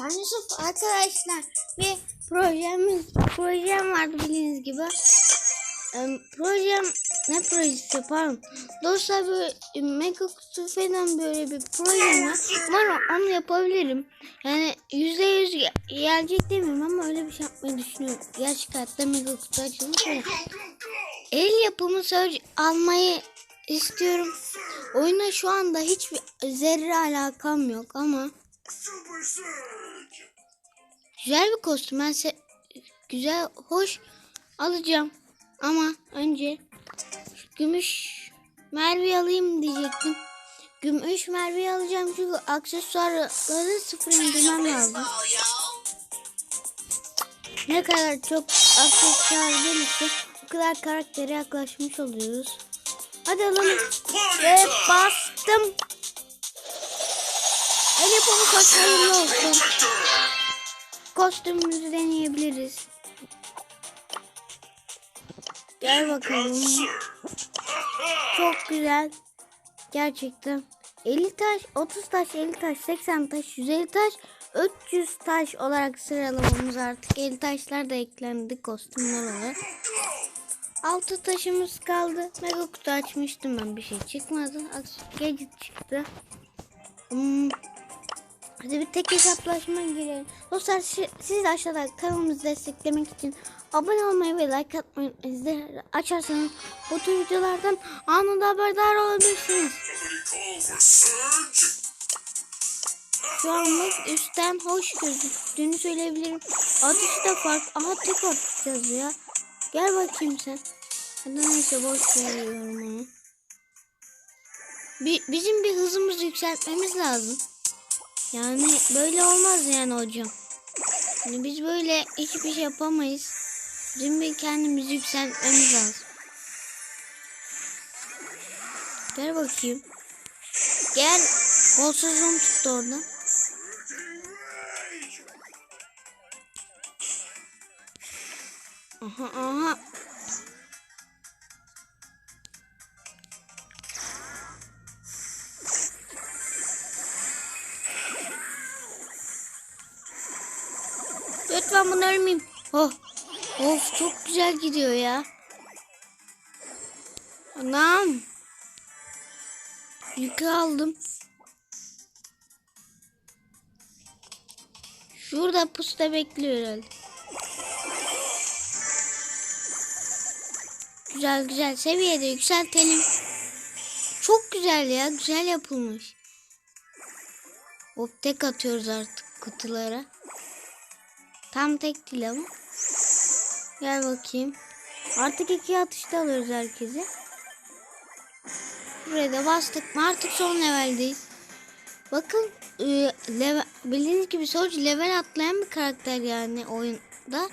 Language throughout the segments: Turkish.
Ben Yusuf arkadaşlar bir projemiz projem vardı bildiğiniz gibi. Em, projem ne projesi pardon. Dostlar böyle mega kutu falan böyle bir projem var. Umarım onu yapabilirim. Yani yüzde yüz ge- gelecek demiyorum ama öyle bir şey yapmayı düşünüyorum. Gerçek hayatta mega kutu açılmış el yapımı söz almayı istiyorum. Oyuna şu anda hiçbir zerre alakam yok ama Güzel bir kostüm. Ben se- güzel, hoş alacağım. Ama önce gümüş mermi alayım diyecektim. Gümüş mermi alacağım çünkü aksesuarları sıfır indirmem lazım. Ne kadar çok aksesuar gelirse o kadar karaktere yaklaşmış oluyoruz. Hadi alalım. Ve bastım. El yapımı kostüm hayırlı olsun kostümümüzü deneyebiliriz. Gel bakalım. Çok güzel. Gerçekten. 50 taş, 30 taş, 50 taş, 80 taş, 150 taş, 300 taş olarak sıralamamız artık. 50 taşlar da eklendi kostümler olarak. 6 taşımız kaldı. Mega kutu açmıştım ben bir şey çıkmadı. Gadget çıktı. Hmm, Hadi bir tek hesaplaşma girelim. Dostlar siz de aşağıda kanalımızı desteklemek için abone olmayı ve like atmayı. Zilleri açarsanız bu tür videolardan anında haberdar olabilirsiniz. Şu anlık üstten hoş gözüktüğünü söyleyebilirim. Atışı da farklı. Aha tek atış yazıyor. Gel bakayım sen. Hadi neyse boş veriyorum onu. Bi- bizim bir hızımızı yükseltmemiz lazım. Yani böyle olmaz yani hocam. Yani biz böyle hiçbir şey yapamayız. Bizim bir kendimizi yükseltmemiz lazım. Gel bakayım. Gel. Kolsuzluğum tuttu orada. Aha aha. Lütfen bunu ölmeyeyim. Oh. Of çok güzel gidiyor ya. Anam. Yükü aldım. Şurada pusta bekliyor herhalde. Güzel güzel seviyede yükseltelim. Çok güzel ya güzel yapılmış. Hop tek atıyoruz artık kutulara. Tam tek değil ama. Gel bakayım. Artık iki atışta alıyoruz herkesi. Buraya da bastık mı artık son leveldeyiz. Bakın e, level, bildiğiniz gibi Soldier level atlayan bir karakter yani oyunda.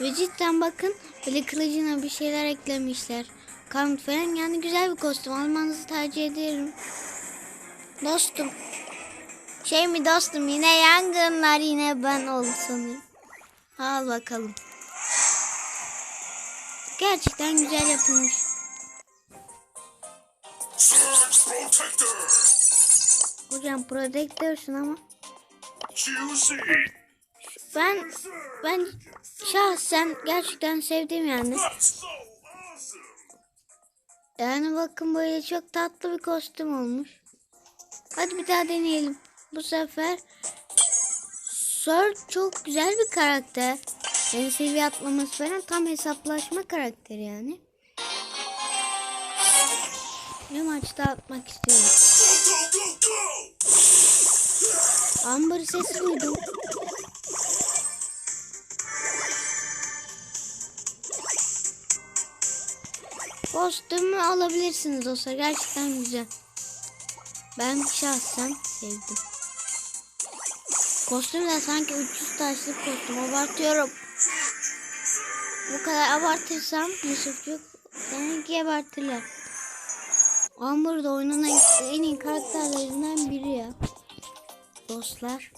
Ve cidden bakın böyle kılıcına bir şeyler eklemişler. Kanıt falan yani güzel bir kostüm almanızı tercih ederim. Dostum. Şey mi dostum yine yangınlar yine ben oldu sanırım. Al bakalım. Gerçekten güzel yapılmış. Hocam prodektörsün ama ben ben şahsen gerçekten sevdim yani. Yani bakın böyle çok tatlı bir kostüm olmuş. Hadi bir daha deneyelim. Bu sefer Sir çok güzel bir karakter. Yani seviye atlaması falan tam hesaplaşma karakteri yani. Bir maçta atmak istiyorum. Amber sesi duydum. Kostümü alabilirsiniz dostlar. Gerçekten güzel. Ben şahsen sevdim. Kostüm de sanki 300 taşlık kostüm. Abartıyorum. Bu kadar abartırsam Yusufçuk seni gebertirler. Amber da oynanan en iyi karakterlerinden biri ya. Dostlar.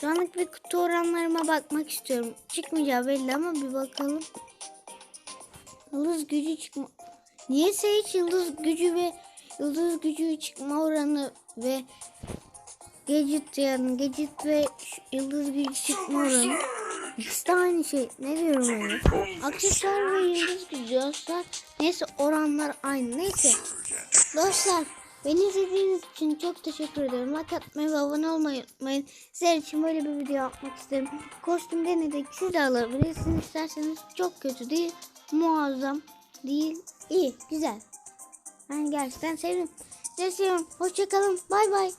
Şu anlık bir kutu oranlarıma bakmak istiyorum. Çıkmayacağı belli ama bir bakalım. Yıldız gücü çıkma. Niyeyse hiç yıldız gücü ve yıldız gücü çıkma oranı ve Gadget yani gadget ve yıldız gücü çıkma oranı. İkisi de aynı şey. Ne diyorum yani? Aksesuar ve yıldız gücü dostlar. Neyse oranlar aynı. Neyse. Dostlar beni izlediğiniz için çok teşekkür ederim. Like atmayı ve abone olmayı unutmayın. Sizler için böyle bir video yapmak istedim. Kostüm denedik. Siz de alabilirsiniz isterseniz. Çok kötü değil. Muazzam değil. İyi. Güzel. Ben gerçekten sevdim. Sizi seviyorum. Hoşçakalın. Bay bay.